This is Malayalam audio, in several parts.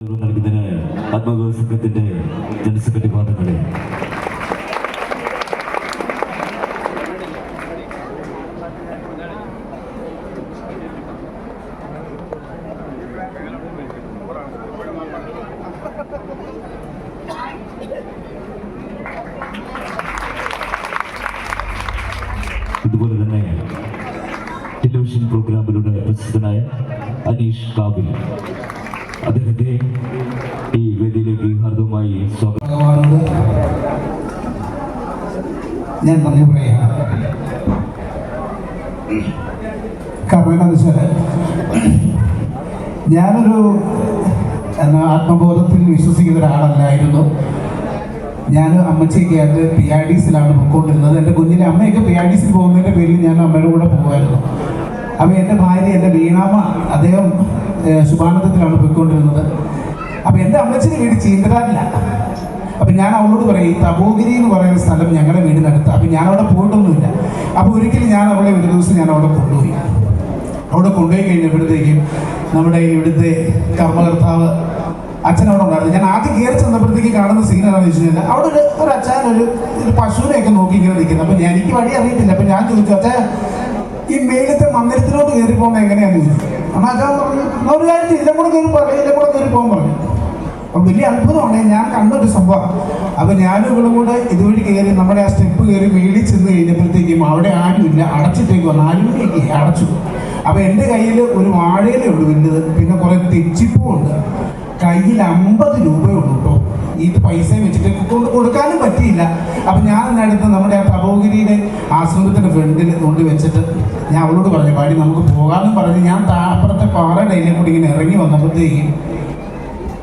നൽകുന്നതിന് ആത്മഗോ സംഘത്തിന്റെ ജനറൽ സെക്രട്ടറി പാദങ്ങളെ ഇതുപോലെ തന്നെ ടെലിവിഷൻ പ്രോഗ്രാമിലൂടെ പ്രസിദ്ധനായ അനീഷ് കാവിൽ അദ്ദേഹത്തെ ഈ വേദിയിലേക്ക് ഹാർദവുമായി സ്വാഗതം. ഞാൻ നന്ദി പറയാം കാരണം എന്താണെന്ന് വെച്ചാൽ ഞാനൊരു എന്നാ ആത്മബോധത്തിൽ വിശ്വസിക്കുന്ന ഒരാളല്ലായിരുന്നു. ഞാൻ അമ്മച്ചയ്ക്ക് അത് പി ആർ ഡി സിയിലാണ് പോയിക്കൊണ്ടിരുന്നത് എന്റെ കുഞ്ഞിലെ അമ്മയൊക്കെ പി ആർ ഡി സിയിൽ പോകുന്നതിന്റെ പേരിൽ ഞാൻ അമ്മയുടെ കൂടെ പോകുമായിരുന്നു. അപ്പോൾ എന്റെ ഭാര്യ എന്റെ വീണാമ്മ അദ്ദേഹം ശുഭാനന്ദത്തിലാണ് പോയിക്കൊണ്ടിരുന്നത്. അപ്പോൾ എന്റെ അമ്മച്ചിന് വീട് ചീന്തരാനില്ല അപ്പം ഞാൻ അവളോട് പറയും തപോഗിരി എന്ന് പറയുന്ന സ്ഥലം ഞങ്ങളുടെ വീടിനടുത്ത്. അപ്പം ഞാൻ അവിടെ പോയിട്ടൊന്നുമില്ല. അപ്പോൾ ഒരിക്കലും ഞാൻ അവളെ ഒരു ദിവസം ഞാൻ അവിടെ കൊണ്ടുപോയി. അവിടെ കൊണ്ടുപോയി കഴിഞ്ഞപ്പോഴത്തേക്കും നമ്മുടെ ഇവിടുത്തെ കർമ്മകർത്താവ് അച്ഛൻ അവിടെ ഉണ്ടായിരുന്നു. ഞാൻ ആദ്യം കയറി ചെന്നപ്പോഴത്തേക്ക് കാണുന്ന സീൻ എന്താണെന്ന് വെച്ച് കഴിഞ്ഞാൽ അവിടെ ഒരു ഒരു അച്ഛൻ ഒരു ഒരു പശുവിനെയൊക്കെ നോക്കി ഇങ്ങനെ നിൽക്കുന്നത് അപ്പം ഞാൻ എനിക്ക് വഴി അറിയത്തില്ല. അപ്പം ഞാൻ ചോദിച്ചു അച്ഛാ ഈ മേലത്തെ മന്ദിരത്തിലോട്ട് കയറി പോകുമ്പോൾ എങ്ങനെയാണെന്ന് ചോദിച്ചു. അപ്പം അച്ഛൻ പറഞ്ഞു "എന്നാ ഒരു കാര്യം കൂടെ കയറി പോകാം കൂടെ കയറി പോകാൻ പറഞ്ഞു. അപ്പം വലിയ അത്ഭുതമാണ്. ഞാൻ കണ്ടൊരു സംഭവം. അപ്പം ഞാനും ഇവളും കൂടെ ഇതുവഴി കയറി നമ്മുടെ ആ സ്റ്റെപ്പ് കയറി മേളിൽ ചെന്ന് കഴിഞ്ഞപ്പോഴത്തേക്കും അവിടെ ആരുമില്ല അടച്ചിട്ടേക്ക് വന്നു. ആരും അടച്ചു. അപ്പം എന്റെ കയ്യിൽ ഒരു വാഴയിലേ ഉള്ളൂ വലുത്. പിന്നെ കുറേ തെച്ചിപ്പും ഉണ്ട്. കയ്യിൽ അമ്പത് രൂപയുള്ളൂ കേട്ടോ. ഇത് പൈസ വെച്ചിട്ട് കൊടുക്കാനും പറ്റിയില്ല. അപ്പം ഞാൻ അതിനടുത്ത് നമ്മുടെ ആ പ്രഭോഗിരിയുടെ ആശ്രമത്തിന്റെ ഫ്രണ്ടിൽ കൊണ്ട് വെച്ചിട്ട് ഞാൻ അവളോട് പറഞ്ഞു പാടി നമുക്ക് പോകാമെന്ന് പറഞ്ഞ്. ഞാൻ താപ്പുറത്തെ പാറയുടെ അതിലെ കൂടി ഇങ്ങനെ ഇറങ്ങി വന്നപ്പോഴത്തേക്കും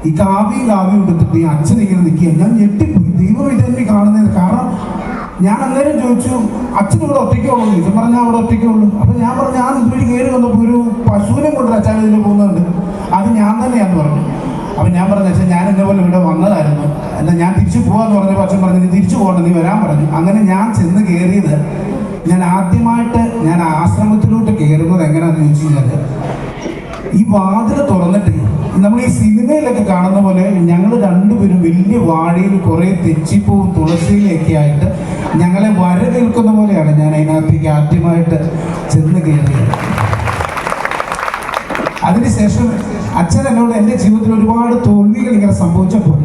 ഈ കാവ്യം കാവ്യം എടുത്തിട്ട് ഈ അച്ഛൻ ഇങ്ങനെ നിൽക്കുക ഞാൻ ഞെട്ടിപ്പോയി. ദൈവം ഇതെന്നെ കാണുന്നത് കാരണം ഞാൻ അന്നേരം ചോദിച്ചു അച്ഛൻ ഇവിടെ ഒറ്റയ്ക്കേ ഉള്ളൂ? ഇത് പറഞ്ഞാൽ അവിടെ ഒറ്റയ്ക്കേ ഉള്ളൂ. അപ്പൊ ഞാൻ പറഞ്ഞു ഞാൻ ഇതുവഴി കയറി വന്നപ്പോൾ ഒരു പശുവിനെ കൊണ്ടൊരു അച്ഛൻ ഇതിൽ പോകുന്നുണ്ട് അത് ഞാൻ തന്നെയാന്ന് പറഞ്ഞു അപ്പൊ ഞാൻ പറഞ്ഞു വെച്ചാൽ ഞാൻ എന്നെ പോലെ ഇവിടെ വന്നതായിരുന്നു. അല്ല ഞാൻ തിരിച്ചു പോവാന്ന് പറഞ്ഞപ്പോൾ അച്ഛൻ പറഞ്ഞു നീ തിരിച്ചു പോകണ്ട നീ വരാൻ പറഞ്ഞു. അങ്ങനെ ഞാൻ ചെന്ന് കയറിയത് ഞാൻ ആദ്യമായിട്ട് ഞാൻ ആശ്രമത്തിലോട്ട് കയറുന്നത് എങ്ങനെയാണെന്ന് ചോദിച്ചു കഴിഞ്ഞാൽ ഈ വാതിൽ തുറന്നിട്ട് നമ്മൾ ഈ സിനിമയിലൊക്കെ കാണുന്ന പോലെ ഞങ്ങൾ രണ്ടുപേരും വലിയ വാഴയിൽ കുറേ തെച്ചിപ്പൂവും തുളസിയിലൊക്കെ ആയിട്ട് ഞങ്ങളെ വര നിൽക്കുന്ന പോലെയാണ് ഞാൻ അതിനകത്തേക്ക് ആദ്യമായിട്ട് ചെന്ന് കയറിയത്. അതിനുശേഷം അച്ഛൻ എന്നോട് എന്റെ ജീവിതത്തിൽ ഒരുപാട് തോൽവികൾ ഇങ്ങനെ സംഭവിച്ചപ്പോൾ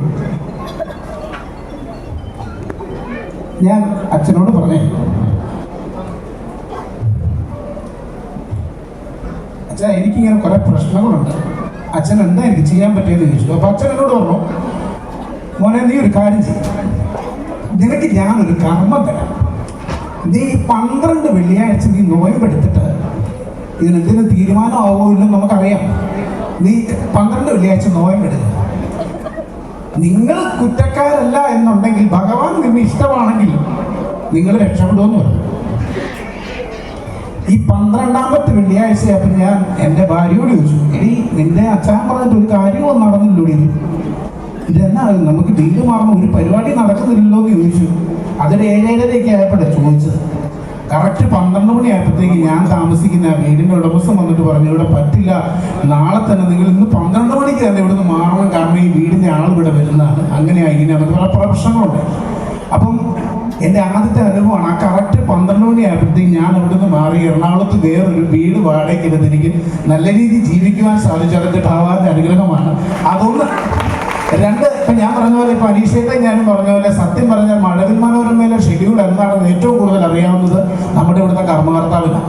ഞാൻ അച്ഛനോട് പറഞ്ഞേ അച്ഛാ എനിക്കിങ്ങനെ കുറെ പ്രശ്നങ്ങളുണ്ട്. അച്ഛൻ എന്താ എനിക്ക് ചെയ്യാൻ പറ്റിയെന്ന് ചോദിച്ചു. അപ്പൊ അച്ഛൻ എന്നോട് പറഞ്ഞു മോനെ നീ ഒരു കാര്യം ചെയ്യും. നിനക്ക് ഞാനൊരു കർമ്മം തരാം. നീ പന്ത്രണ്ട് വെള്ളിയാഴ്ച നീ നോയമ്പെടുത്തിട്ട് ഇതിനെന്തെങ്കിലും തീരുമാനമാവോ ഇല്ലെന്ന് നമുക്കറിയാം. നീ പന്ത്രണ്ട് വെള്ളിയാഴ്ച നോയമ്പെടുക്കുക നിങ്ങൾ കുറ്റക്കാരല്ല എന്നുണ്ടെങ്കിൽ ഭഗവാൻ നിന്നെ ഇഷ്ടമാണെങ്കിൽ നിങ്ങൾ രക്ഷപ്പെടുമെന്ന് പറഞ്ഞു ഈ പന്ത്രണ്ടാമത്തെ വെള്ളിയാഴ്ചയപ്പോൾ ഞാൻ എന്റെ ഭാര്യയോട് ചോദിച്ചു എടി നിന്റെ അച്ഛൻ പറഞ്ഞിട്ട് ഒരു കാര്യവും നടന്നില്ലോ ഇത്. ഇതെന്നാ നമുക്ക് ഡീൽ മാറണം ഒരു പരിപാടി നടക്കുന്നില്ലല്ലോ എന്ന് ചോദിച്ചു. അതൊരു ഏഴേഴരയൊക്കെ ആയപ്പോഴാണ് ചോദിച്ചത്. കറക്റ്റ് പന്ത്രണ്ട് മണി ആയപ്പോഴത്തേക്ക് ഞാൻ താമസിക്കുന്ന വീടിന്റെ ഉടമസ്ഥൻ വന്നിട്ട് പറഞ്ഞു ഇവിടെ പറ്റില്ല. നാളെ തന്നെ നിങ്ങൾ ഇന്ന് പന്ത്രണ്ട് മണിക്ക് തന്നെ ഇവിടുന്ന് മാറണം. കാരണം ഈ വീടിന്റെ ആൾ ഇവിടെ വരുന്നതാണ്. അങ്ങനെയാണ് ഇങ്ങനെയാണ് പല പ്രശ്നങ്ങളുണ്ട്. അപ്പം എന്റെ ആദ്യത്തെ അനുഭവമാണ് ആ കറക്റ്റ് പന്ത്രണ്ട് മണി ആയപ്പോഴത്തേക്ക് ഞാൻ അവിടുന്ന് മാറി എറണാകുളത്ത് വേറൊരു വീട് വാടകയ്ക്ക് എടുത്ത് എനിക്ക് നല്ല രീതിയിൽ ജീവിക്കുവാൻ സാധിച്ചു. അതൊക്കെ ഭാവാന്റെ അനുഗ്രഹമാണ്. അതൊന്ന് രണ്ട് ഇപ്പം ഞാൻ പറഞ്ഞ പോലെ ഇപ്പം അനീഷയത്തെ ഞാനും പറഞ്ഞ പോലെ സത്യം പറഞ്ഞാൽ മഴവിൽ മനോരമയിലെ ഷെഡ്യൂൾ എന്താണെന്ന് ഏറ്റവും കൂടുതൽ അറിയാവുന്നത് നമ്മുടെ ഇവിടുത്തെ കർമ്മകർത്താവിനാണ്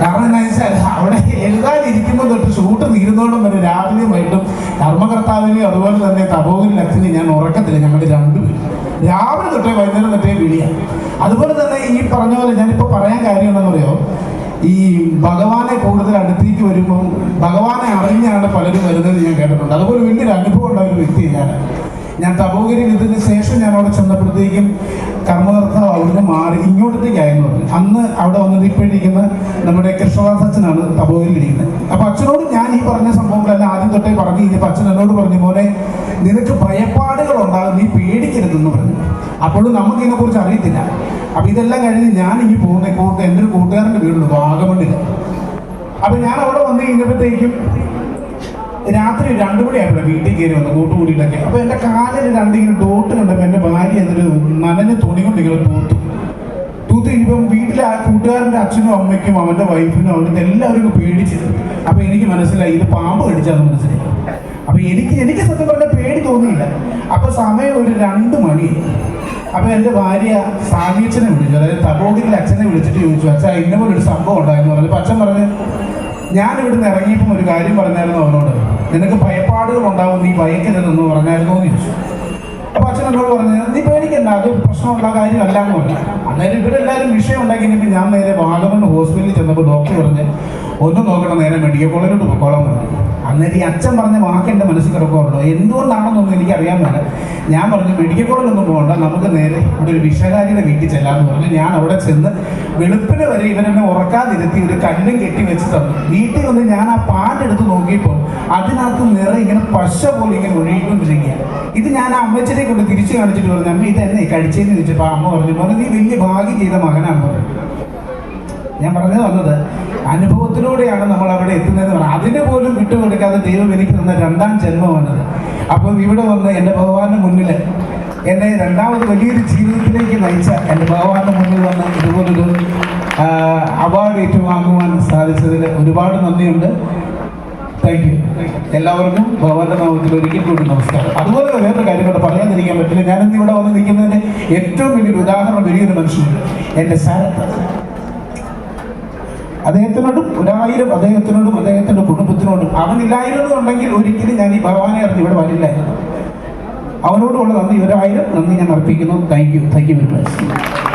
കാരണം എന്താ വെച്ചാൽ അവിടെ എഴുതാനിരിക്കുമ്പോൾ തൊട്ട് ഷൂട്ട് തീരുന്നോണ്ടും വരെ രാവിലെയും വൈകിട്ടും കർമ്മകർത്താവിനെയും അതുപോലെ തന്നെ തപോകിൽ അച്ഛനെയും ഞാൻ ഉറക്കത്തില്ല ഞങ്ങളുടെ രണ്ടുപേരും. രാവിലെ തൊട്ടേ വൈകുന്നേരം തൊട്ടേ വിളിയാണ് അതുപോലെ തന്നെ ഈ പറഞ്ഞ പോലെ ഞാനിപ്പോൾ പറയാൻ കാര്യം എന്താണെന്ന് പറയുമോ ഈ ഭഗവാനെ കൂടുതൽ അടുത്തേക്ക് വരുമ്പോൾ ഭഗവാനെ അറിഞ്ഞാണ് പലരും വരുന്നത് ഞാൻ കേട്ടിട്ടുണ്ട്. അതുപോലെ വലിയൊരു അനുഭവം ഉള്ള ഒരു വ്യക്തിയാണ് ഞാൻ ഞാൻ തപോകരി ഇതിന് ശേഷം ഞാൻ അവിടെ ചെന്നപ്പോഴത്തേക്കും കർമ്മകർത്താവ് അവിടുന്ന് മാറി ഇങ്ങോട്ടത്തേക്കായിരുന്നു പറഞ്ഞു. അന്ന് അവിടെ വന്നത് ഇപ്പോഴിരിക്കുന്ന നമ്മുടെ കൃഷ്ണദാസ് അച്ഛനാണ് തപോകരി ഇരിക്കുന്നത് അപ്പൊ അച്ഛനോട് ഞാൻ ഈ പറഞ്ഞ സംഭവങ്ങളെല്ലാം ആദ്യം തൊട്ടേ പറഞ്ഞു. ഇനി അച്ഛൻ എന്നോട് പറഞ്ഞു പോലെ നിനക്ക് ഭയപ്പാടുകൾ ഉണ്ടാകും നീ പേടിക്കരുതെന്ന് പറഞ്ഞു. അപ്പോഴും നമുക്കിതിനെ കുറിച്ച് അറിയത്തില്ല. അപ്പൊ ഇതെല്ലാം കഴിഞ്ഞ് ഞാൻ ഇനി പോകുന്ന കൂട്ട് എന്റെ ഒരു കൂട്ടുകാരന്റെ വീടുണ്ട് വാഗമണ്ണിൽ അപ്പൊ ഞാൻ അവിടെ വന്നു കഴിഞ്ഞപ്പോഴത്തേക്കും രാത്രി രണ്ടു മണിയായപ്പോഴാണ് വീട്ടിൽ കയറി വന്നു കൂട്ടുകൂടിയിട്ടൊക്കെ അപ്പോൾ എന്റെ കാലിൽ രണ്ടിങ്ങനെ ഡോട്ട് കണ്ടപ്പോൾ എന്റെ ഭാര്യ എന്നൊരു നനഞ്ഞ് തുണി തൂത്തു തൂത്ത് ഇനിയിപ്പം വീട്ടിലെ ആ കൂട്ടുകാരന്റെ അച്ഛനും അമ്മയ്ക്കും അവന്റെ വൈഫിനും അവന്റെ എല്ലാവരും പേടിച്ച്. അപ്പോൾ എനിക്ക് മനസ്സിലായി ഇത് പാമ്പ് കടിച്ചാന്ന് മനസ്സിലായി. അപ്പോൾ എനിക്ക് എനിക്ക് സത്യം പറഞ്ഞ പേടി തോന്നിയില്ല. അപ്പോൾ സമയം ഒരു രണ്ട് മണി. അപ്പൊ എന്റെ ഭാര്യ സാഗീച്ചനെ വിളിച്ചു അതായത് തപോഗിരിലെ അച്ഛനെ വിളിച്ചിട്ട് ചോദിച്ചു അച്ഛാ ഇന്നപോലെ ഒരു സംഭവം ഉണ്ടായെന്ന് പറഞ്ഞു. അപ്പോൾ അച്ഛൻ പറഞ്ഞു ഞാൻ ഇവിടുന്ന് ഇറങ്ങിയപ്പം ഒരു കാര്യം പറഞ്ഞായിരുന്നു അവനോട്. നിനക്ക് ഭയപ്പാടുകൾ ഉണ്ടാവും നീ ഭയക്കരുതെന്ന് പറഞ്ഞായിരുന്നു എന്ന് ചോദിച്ചു. അപ്പൊ അച്ഛൻ എന്നോട് പറഞ്ഞു നീ പേടിക്കണ്ട അത് പ്രശ്നമുള്ള കാര്യമല്ല എന്ന് പറഞ്ഞു. അന്നേരം ഇവരെല്ലാവരും വിഷയം ഉണ്ടാക്കിയപ്പോൾ ഞാൻ നേരെ വാഗമൺ ഹോസ്പിറ്റലിൽ ചെന്നപ്പോൾ ഡോക്ടർ പറഞ്ഞ് ഒന്ന് നോക്കണം നേരെ മെഡിക്കൽ കോളേജിലോട്ട് പൊക്കോളാൻ പറഞ്ഞു. അന്നേരം ഈ അച്ഛൻ പറഞ്ഞ വാക്ക് എന്റെ മനസ്സിൽ കിടക്കുകയുള്ളൂ എന്തുകൊണ്ടാണെന്നൊന്നും എനിക്ക് അറിയാൻ മേല. ഞാൻ പറഞ്ഞു മെഡിക്കൽ കോളേജൊന്നും പോകണ്ട. നമുക്ക് നേരെ ഇവിടെ ഒരു വിഷകാരിയുടെ വീട്ടിൽ ചെല്ലാമെന്ന് പറഞ്ഞു. ഞാൻ അവിടെ ചെന്ന് വെളുപ്പിന് വരെ ഇവനെന്നെ ഉറക്കാതിരുത്തി ഒരു കല്ലും കെട്ടി വെച്ച് തന്നു. വീട്ടിൽ വന്ന് ഞാൻ ആ പാലെടുത്ത് നോക്കിയപ്പോൾ അതിനകത്ത് നിറ ഇങ്ങനെ പശ പോലെ ഇങ്ങനെ ഒഴുകിക്കൊണ്ടിരിക്കുക ഇത് ഞാൻ ആ അമ്മച്ചിനെ കൊണ്ട് തിരിച്ചു കാണിച്ചിട്ട് പറഞ്ഞു അമ്മ ഇത് എന്നെ കഴിച്ചതെന്ന് ചോദിച്ചപ്പോൾ അമ്മ പറഞ്ഞു പറഞ്ഞു നീ വലിയ ഭാഗ്യം ചെയ്ത മകനാണ് പറഞ്ഞു. ഞാൻ പറഞ്ഞു വന്നത് അനുഭവത്തിലൂടെയാണ് നമ്മൾ അവിടെ എത്തുന്നത് അതിനെ അതിന് പോലും വിട്ടുകൊടുക്കാതെ ദൈവം എനിക്ക് തന്ന രണ്ടാം ജന്മമാണത് അപ്പം ഇവിടെ വന്ന് എന്റെ ഭഗവാന്റെ മുന്നിൽ എന്നെ രണ്ടാമത് വലിയൊരു ജീവിതത്തിലേക്ക് നയിച്ച എന്റെ ഭഗവാന്റെ മുന്നിൽ വന്ന് ഇതുപോലൊരു അവാർഡ് ഏറ്റുവാങ്ങുവാൻ സാധിച്ചതിൽ ഒരുപാട് നന്ദിയുണ്ട്. താങ്ക് യു എല്ലാവർക്കും ഭഗവാന്റെ നാമത്തിൽ ഒരിക്കൽ കൂടി നമസ്കാരം. അതുപോലെ വേറൊരു കാര്യം കൂടെ പറയാതിരിക്കാൻ പറ്റില്ല. ഞാനിന്ന് ഇവിടെ വന്ന് നിൽക്കുന്നതിന്റെ ഏറ്റവും വലിയൊരു ഉദാഹരണം വലിയൊരു മനുഷ്യനുണ്ട്. എന്റെ സാരത്ത് അദ്ദേഹത്തിനോടും ഒരായിരം അദ്ദേഹത്തിനോടും അദ്ദേഹത്തിന്റെ കുടുംബത്തിനോടും അവനില്ലായിരുന്നുണ്ടെങ്കിൽ ഒരിക്കലും ഞാൻ ഈ ഭഗവാനെ അറിഞ്ഞ് ഇവിടെ വരില്ലായിരുന്നു അവനോടുള്ള നന്ദി. ഒരായിരം നന്ദി ഞാൻ അർപ്പിക്കുന്നു. Thank you thank you very much